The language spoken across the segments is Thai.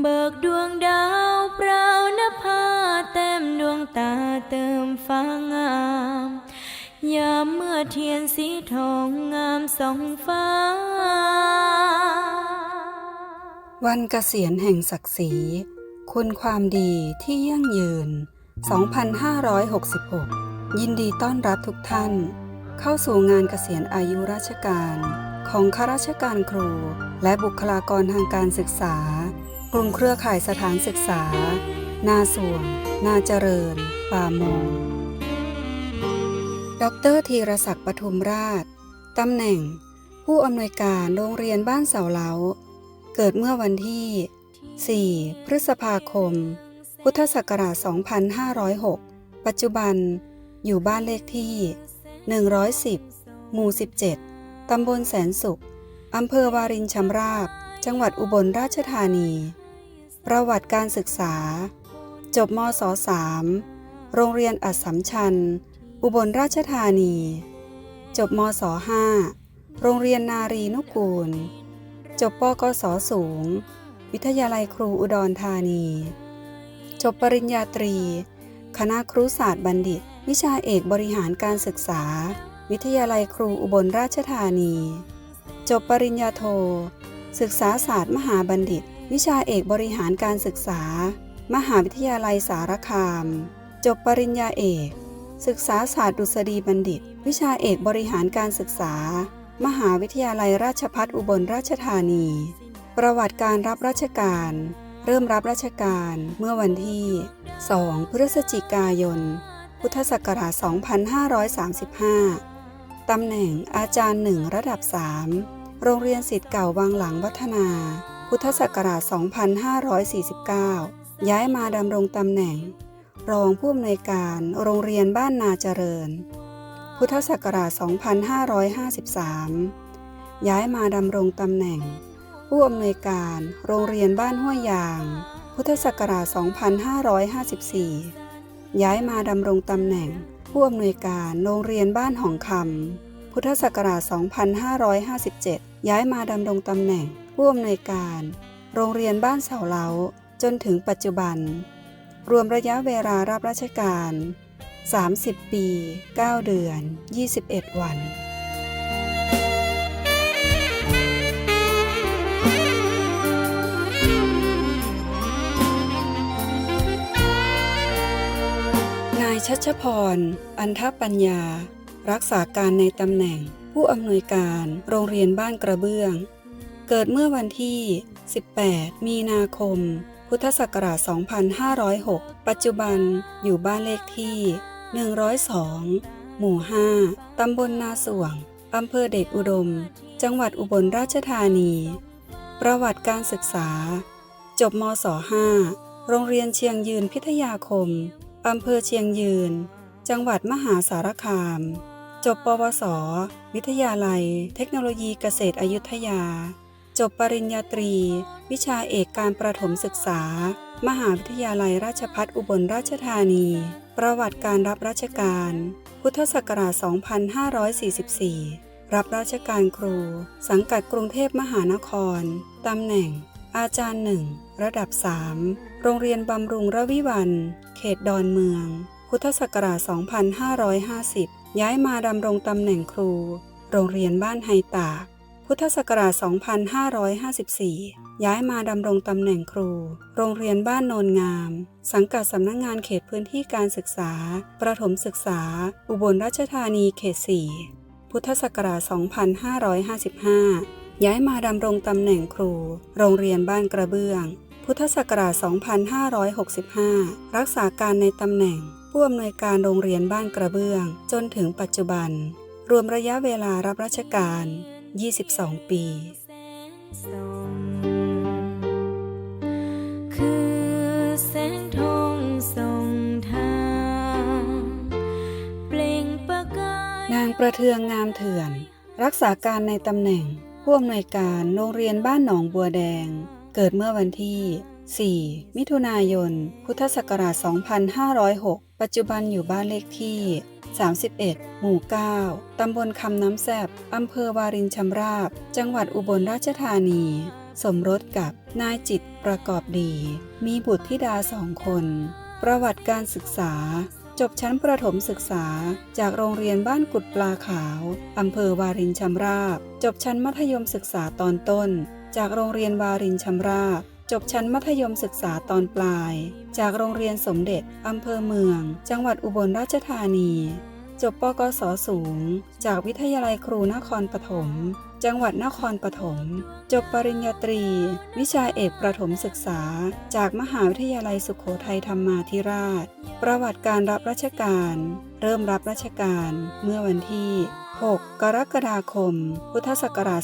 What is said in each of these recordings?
เบิกดวงดาวเปล่านภาเต็มดวงตาเติมฟ้างาม ยามเมื่อเทียนสีทองงามสองฟ้า วันเกษียณแห่งศักดิ์ศรี คุณความดีที่ยั่งยืน 2566 ยินดีต้อนรับทุกท่าน เข้าสู่งานเกษียณอายุราชการ ของข้าราชการครู และบุคลากรทางการศึกษา ลุ่มเครือข่ายสถานศึกษา นาสวง นาเจริญ ป่ามง ดรธีรศักดิ์ปทุมราช ตำแหน่ง ผู้อำนวยการโรงเรียนบ้านเสาเหลา เกิดเมื่อวันที่ 4 พฤษภาคม พุทธศักราช 2506 ปัจจุบัน อยู่บ้านเลขที่ 110 หมู่ 17 ตำบลแสนสุข อำเภอวารินชำราบ จังหวัดอุบลราชธานี ประวัติการศึกษา จบมศ3โรงเรียนอัสสัมชัญ อุบลราชธานี จบมศ5โรงเรียนนารีนุกูล จบปกศสูง วิทยาลัยครูอุดรธานี จบปริญญาตรี คณะครุศาสตร์บัณฑิต วิชาเอกบริหารการศึกษา วิทยาลัยครูอุบลราชธานี จบปริญญาโท ศึกษาศาสตร์มหาบัณฑิต วิชาเอกบริหารการศึกษา มหาวิทยาลัยสารคาม จบปริญญาเอก ศึกษาศาสตร์ดุษฎีบัณฑิต วิชาเอกบริหารการศึกษา มหาวิทยาลัยราชภัฏอุบลราชธานี ประวัติการรับราชการ เริ่มรับราชการเมื่อวันที่ 2 พฤศจิกายน พุทธศักราช 2535 ตำแหน่งอาจารย์หนึ่งระดับ 3 โรงเรียนสิทธิ์เก่าวังหลังวัฒนา พุทธศักราช 2549 ย้ายมาดำรงตำแหน่ง รองผู้อำนวยการโรงเรียนบ้านนาเจริญ พุทธศักราช 2553 ย้ายมาดำรงตำแหน่ง ผู้อำนวยการโรงเรียนบ้านห้วยยาง พุทธศักราช 2554 ย้ายมาดำรงตำแหน่ง ผู้อำนวยการโรงเรียนบ้านหองคำพุทธศักราช 2557 ย้ายมาดำรงตำแหน่ง ผู้อำนวยการ โรงเรียนบ้านเสาเหลาจนถึงปัจจุบัน รวมระยะเวลารับราชการ 30 ปี 9 เดือน 21 วันนายชัชพร อันทปัญญา รักษาการในตำแหน่ง ผู้อำนวยการ โรงเรียนบ้านกระเบื้อง เกิดเมื่อวันที่ 18 มีนาคม พุทธศักราช 2506 ปัจจุบันอยู่บ้านเลขที่ 102 หมู่ 5 ตำบลนาสวง อำเภอเดชอุดม จังหวัดอุบลราชธานี ประวัติการศึกษา จบมศ5โรงเรียนเชียงยืนพิทยาคม อำเภอเชียงยืน จังหวัดมหาสารคามจบปวส วิทยาลัย เทคโนโลยีเกษตรอยุธยา จบปริญญาตรี วิชาเอกการประถมศึกษา มหาวิทยาลัยราชภัฏอุบลราชธานี ประวัติการรับราชการ พุทธศักราช 2544 รับราชการครู สังกัดกรุงเทพมหานคร ตำแหน่ง อาจารย์หนึ่งระดับ 3 โรงเรียนบำรุงระวิวัน เขตดอนเมือง พุทธศักราช 2550 ย้ายมาดำรงตำแหน่งครู โรงเรียนบ้านไฮตาก พุทธศักราช 2554 ย้ายมาดำรงตำแหน่งครู โรงเรียนบ้านโนนงาม สังกัดสำนักงงานเขตพื้นที่การศึกษา ประถมศึกษา อุบลราชธานีเขต 4 พุทธศักราช 2555 ย้ายมาดำรงตำแหน่งครู โรงเรียนบ้านกระเบื้อง พุทธศักราช 2565 รักษาการในตำแหน่ง ผู้อำนวยการโรงเรียนบ้านกระเบื้อง จนถึงปัจจุบัน รวมระยะเวลารับราชการ 22 ปีคือแสงทองส่องทางเปล่งประกายนางประเทืองงามเถื่อน รักษาการในตำแหน่งผู้อำนวยการโรงเรียนบ้านหนองบัวแดง เกิดเมื่อวันที่ 4 มิถุนายน พุทธศักราช 2506 ปัจจุบันอยู่บ้านเลขที่ 31 หมู่ 9 ตำบลคำน้ำแซบอำเภอวารินชำราบ จังหวัดอุบลราชธานี สมรสกับนายจิตประกอบดี มีบุตรธิดาสองคน ประวัติการศึกษา จบชั้นประถมศึกษา จากโรงเรียนบ้านกุดปลาขาวอำเภอวารินชำราบ จบชั้นมัธยมศึกษาตอนต้น จากโรงเรียนวารินชำราบ จบชั้นมัธยมศึกษาตอนปลาย จากโรงเรียนสมเด็จอำเภอเมือง จังหวัดอุบลราชธานี จบปกศสูง จากวิทยาลัยครูนครปฐม จังหวัดนครปฐม จบปริญญาตรี วิชาเอกประถมศึกษา จากมหาวิทยาลัยสุโขทัยธรรมาธิราช ประวัติการรับราชการ เริ่มรับราชการเมื่อวันที่ 6 กรกฎาคม พุทธศักราช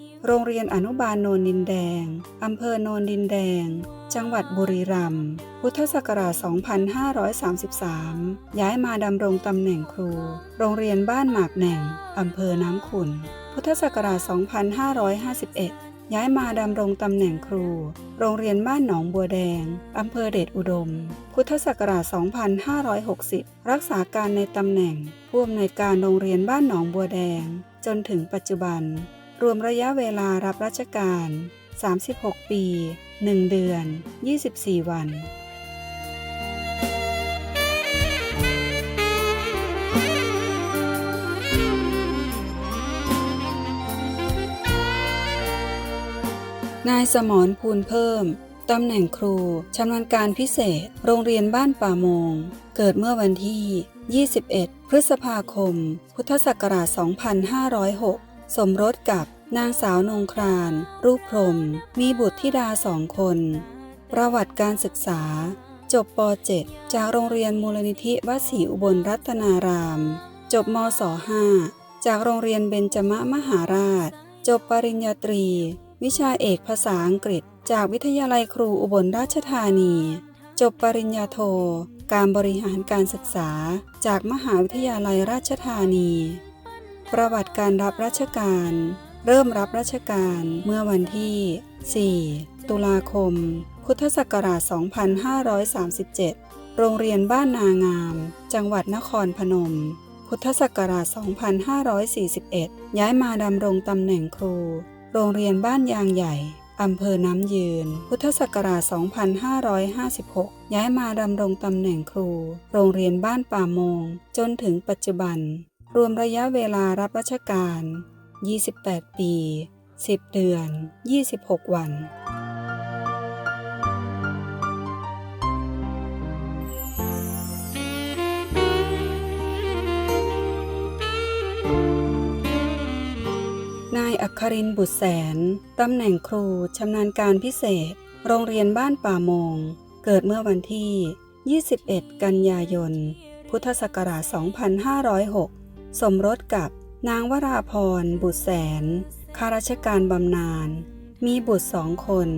2530 โรงเรียนอนุบาลโนนดินแดง อำเภอโนนดินแดง จังหวัดบุรีรัมย์ พุทธศักราช 2533 ย้ายมาดำรงตำแหน่งครู โรงเรียนบ้านหมากแหน่ง อำเภอน้ำขุน พุทธศักราช 2551 ย้ายมาดำรงตำแหน่งครู โรงเรียนบ้านหนองบัวแดง อำเภอเดชอุดม พุทธศักราช 2560 รักษาการในตำแหน่งผู้อำนวยการโรงเรียนบ้านหนองบัวแดง จนถึงปัจจุบัน รวมระยะเวลารับราชการ 36 ปี 1 เดือน 24 วันนายสมรภูลเพิ่ม ตำแหน่งครู ชำนาญการพิเศษ โรงเรียนบ้านป่าโมง เกิดเมื่อวันที่ 21 พฤษภาคม พุทธศักราช 2506 สมรสกับนางสาวนงคราน รูปพรหมมีบุตรธิดาสองคน ประวัติการศึกษา จบป .7 จากโรงเรียนมูลนิธิวัดศรีอุบลรัตนาราม จบมศ .5 จากโรงเรียนเบญจมะมหาราช จบปริญญาตรี วิชาเอกภาษาอังกฤษ จากวิทยาลัยครูอุบลราชธานี จบปริญญาโท การบริหารการศึกษา จากมหาวิทยาลัยราชธานี ประวัติการรับราชการ เริ่มรับราชการเมื่อวันที่ 4 ตุลาคม พุทธศักราช 2537 โรงเรียนบ้านนางาม จังหวัดนครพนม พุทธศักราช 2541 ย้ายมาดำรงตำแหน่งครู โรงเรียนบ้านยางใหญ่อำเภอน้ำยืน พุทธศักราช 2556 ย้ายมาดำรงตำแหน่งครู โรงเรียนบ้านป่าโมง จนถึงปัจจุบัน รวมระยะเวลารับราชการ 28 ปี 10 เดือน 26 วัน นายอัครินบุตรแสน ตำแหน่งครูชำนาญการพิเศษ โรงเรียนบ้านป่ามง เกิดเมื่อวันที่ 21 กันยายน พุทธศักราช 2506 สมรสกับนางวราพร บุตรแสน ข้าราชการบำนาญ มีบุตรสองคน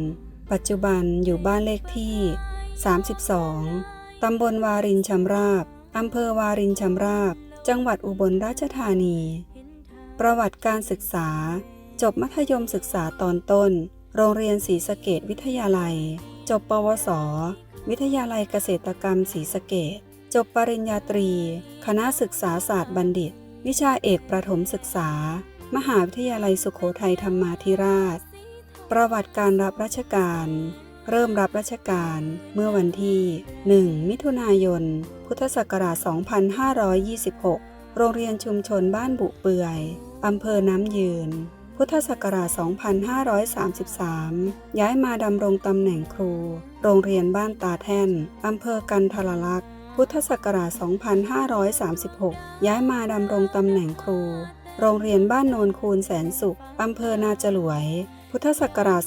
ปัจจุบันอยู่บ้านเลขที่ 32 ตำบลวารินชำราบ อำเภอวารินชำราบ จังหวัดอุบลราชธานี ประวัติการศึกษา จบมัธยมศึกษาตอนต้น โรงเรียนศรีสะเกดวิทยาลัย จบปวส วิทยาลัยเกษตรกรรมศรีสะเกดจบปริญญาตรี คณะศึกษาศาสตร์บัณฑิต วิชาเอกประถมศึกษา มหาวิทยาลัยสุโขทัยธรรมาธิราช ประวัติการรับราชการ เริ่มรับราชการเมื่อวันที่ 1 มิถุนายน พุทธศักราช 2526 โรงเรียนชุมชนบ้านบุเปื่อยอำเภอน้ำยืน พุทธศักราช 2533 ย้ายมาดำรงตำแหน่งครู โรงเรียนบ้านตาแท่นอำเภอกันทรลักษณ์ พุทธศักราช 2536 ย้ายมาดำรงตำแหน่งครู โรงเรียนบ้านโนนคูนแสนสุข อำเภอนาจลวย พุทธศักราช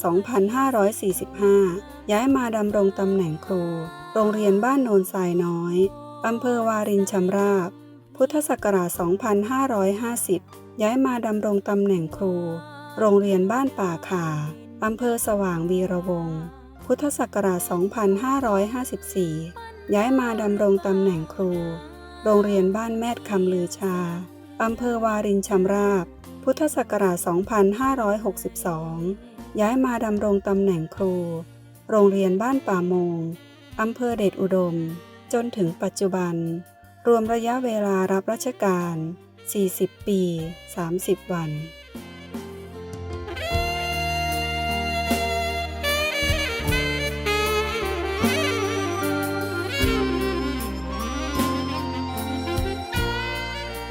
2545 ย้ายมาดำรงตำแหน่งครู โรงเรียนบ้านโนนทรายน้อย อำเภอวารินชำราบ พุทธศักราช 2550 ย้ายมาดำรงตำแหน่งครู โรงเรียนบ้านป่าขาอำเภอสว่างวีระวง พุทธศักราช 2554 ย้ายมาดำรงตำแหน่งครู โรงเรียนบ้านแมดคำลือชา อำเภอวารินชำราบ พุทธศักราช 2562 ย้ายมาดำรงตำแหน่งครู โรงเรียนบ้านป่ามง อำเภอเดชอุดม จนถึงปัจจุบัน รวมระยะเวลารับราชการ 40 ปี 30 วัน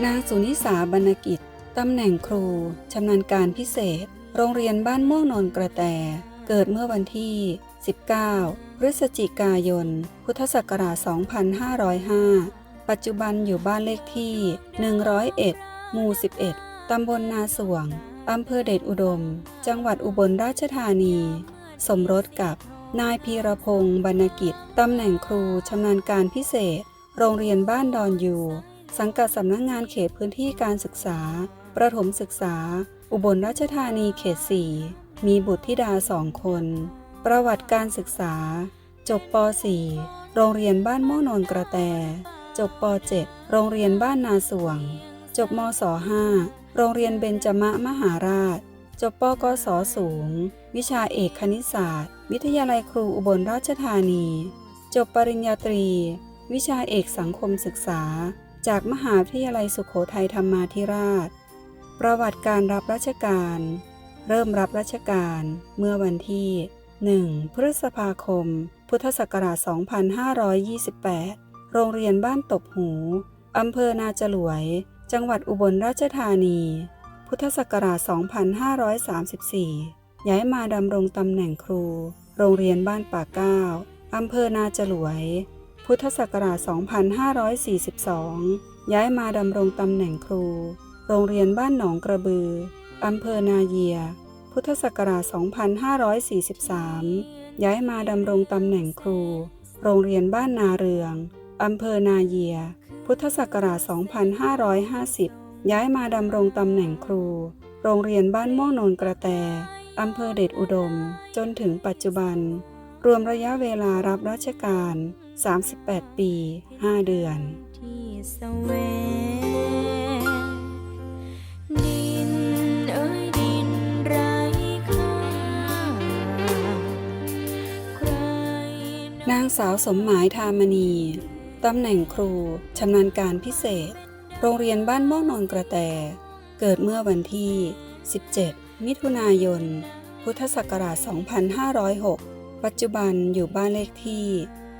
นางสุนิสาบรรณกิจ ตำแหน่งครู ชำนาญการพิเศษ โรงเรียนบ้านม่วงนนกระแต เกิดเมื่อวันที่ 19 พฤศจิกายน พุทธศักราช 2505 ปัจจุบันอยู่บ้านเลขที่ 101 หมู่ 11 ตำบลนาสวง อำเภอเดชอุดม จังหวัดอุบลราชธานี สมรสกับ นายพีรพงศ์บรรณกิจ ตำแหน่งครู ชำนาญการพิเศษ โรงเรียนบ้านดอนอยู่ สังกัดสำนักงงานเขตพื้นที่การศึกษา ประถมศึกษา อุบลราชธานีเขต 4 มีบุตรธิดาสองคน ประวัติการศึกษา จบป .4 โรงเรียนบ้านโม่นนกระแต จบป .7 โรงเรียนบ้านนาสวง จบมศ 5 โรงเรียนเบญจมะมหาราช จบปกศสูง วิชาเอกคณิตศาสตร์ วิทยาลัยครูอุบลราชธานี จบปริญญาตรี วิชาเอกสังคมศึกษา จากมหาวิทยาลัยสุขโขทัยธรรมาธิราช ประวัติการรับราชการ เริ่มรับราชการเมื่อวันที่ 1 พฤษภาคม พุทธศักราช 2528 โรงเรียนบ้านตบหู อำเภอนาจลวย จังหวัดอุบลราชธานี พุทธศักราช 2534 ย้ายมาดำรงตำแหน่งครู โรงเรียนบ้านป่าเก้าอำเภอนาจลวย พุทธศักราช 2542 ย้ายมาดำรงตำแหน่งครู โรงเรียนบ้านหนองกระบือ อำเภอนาเยีย พุทธศักราช 2543 ย้ายมาดำรงตำแหน่งครู โรงเรียนบ้านนาเรือง อำเภอนาเยีย พุทธศักราช 2550 ย้ายมาดำรงตำแหน่งครู โรงเรียนบ้านม่วงนนกระแต อำเภอเดชอุดม จนถึงปัจจุบัน รวมระยะเวลารับราชการ 38 ปี 5 เดือนที่แสวดินเอ้ยดินไรค่านางสาวสมหมายทามณีตำแหน่งครูชำนาญการพิเศษ โรงเรียนบ้านม่วงนนกระแต เกิดเมื่อวันที่ 17 มิถุนายน พุทธศักราช 2506 ปัจจุบันอยู่บ้านเลขที่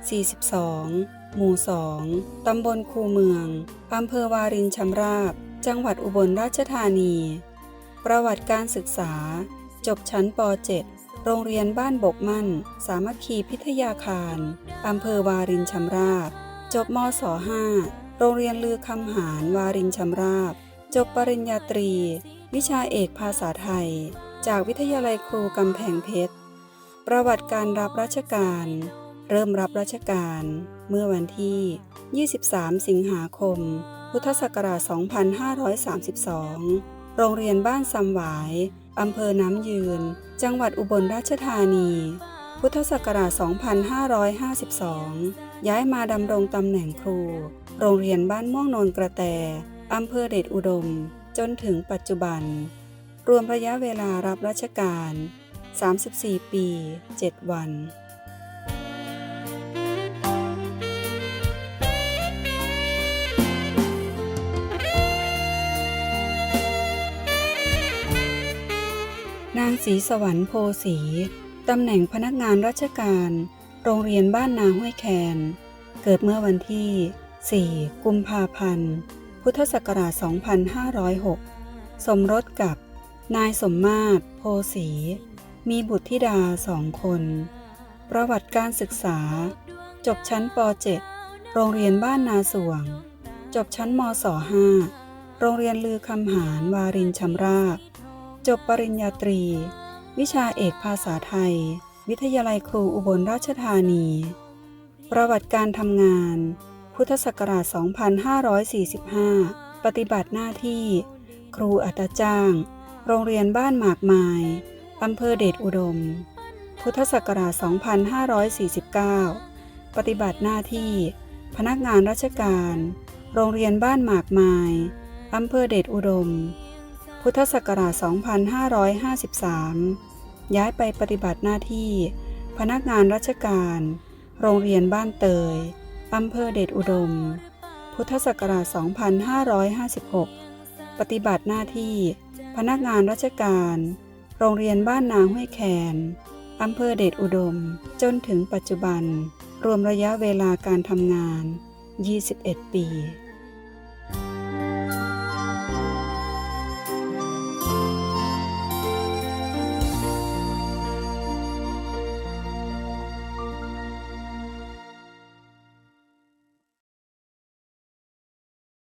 42 หมู่ 2 ตำบลคูเมือง อำเภอวารินชำราบ จังหวัดอุบลราชธานี ประวัติการศึกษา จบชั้นป .7 โรงเรียนบ้านบกมั่น สามัคคีพิทยาคาร อำเภอวารินชำราบ จบมศ 5 โรงเรียนลือคำหารวารินชำราบ จบปริญญาตรี วิชาเอกภาษาไทย จากวิทยาลัยครูกำแพงเพชร ประวัติการรับราชการ เริ่มรับราชการเมื่อวันที่ 23 สิงหาคม พุทธศักราช 2532 โรงเรียนบ้านซำหวาย อำเภอน้ำยืน จังหวัดอุบลราชธานี พุทธศักราช 2552 ย้ายมาดำรงตำแหน่งครู โรงเรียนบ้านม่วงนนกระแต อำเภอเดชอุดม จนถึงปัจจุบัน รวมระยะเวลารับราชการ 34 ปี 7 วัน ศรีสวรรค์โพสีตำแหน่งพนักงานราชการ โรงเรียนบ้านนาห้วยแคน เกิดเมื่อวันที่ 4 กุมภาพันธ์ พุทธศักราช 2506 สมรสกับ นายสมมาตรโพสี มีบุตรธิดาสองคน ประวัติการศึกษา จบชั้นป .7 โรงเรียนบ้านนาสวง จบชั้นมศ 5 โรงเรียนลือคำหารวารินชำราบ จบปริญญาตรี วิชาเอกภาษาไทย วิทยาลัยครูอุบลราชธานี ประวัติการทำงาน พุทธศักราช 2545 ปฏิบัติหน้าที่ ครูอัตจ้าง โรงเรียนบ้านหมากไมายอำเภอเดชอุดม พุทธศักราช 2549 ปฏิบัติหน้าที่ พนักงานราชการ โรงเรียนบ้านหมากไมายอำเภอเดชอุดม พุทธศักราช 2553 ย้ายไปปฏิบัติหน้าที่ พนักงานราชการ โรงเรียนบ้านเตย อำเภอเดชอุดม พุทธศักราช 2556 ปฏิบัติหน้าที่ พนักงานราชการ โรงเรียนบ้านนางห้วยแคน อำเภอเดชอุดม จนถึงปัจจุบัน รวมระยะเวลาการทำงาน 21 ปี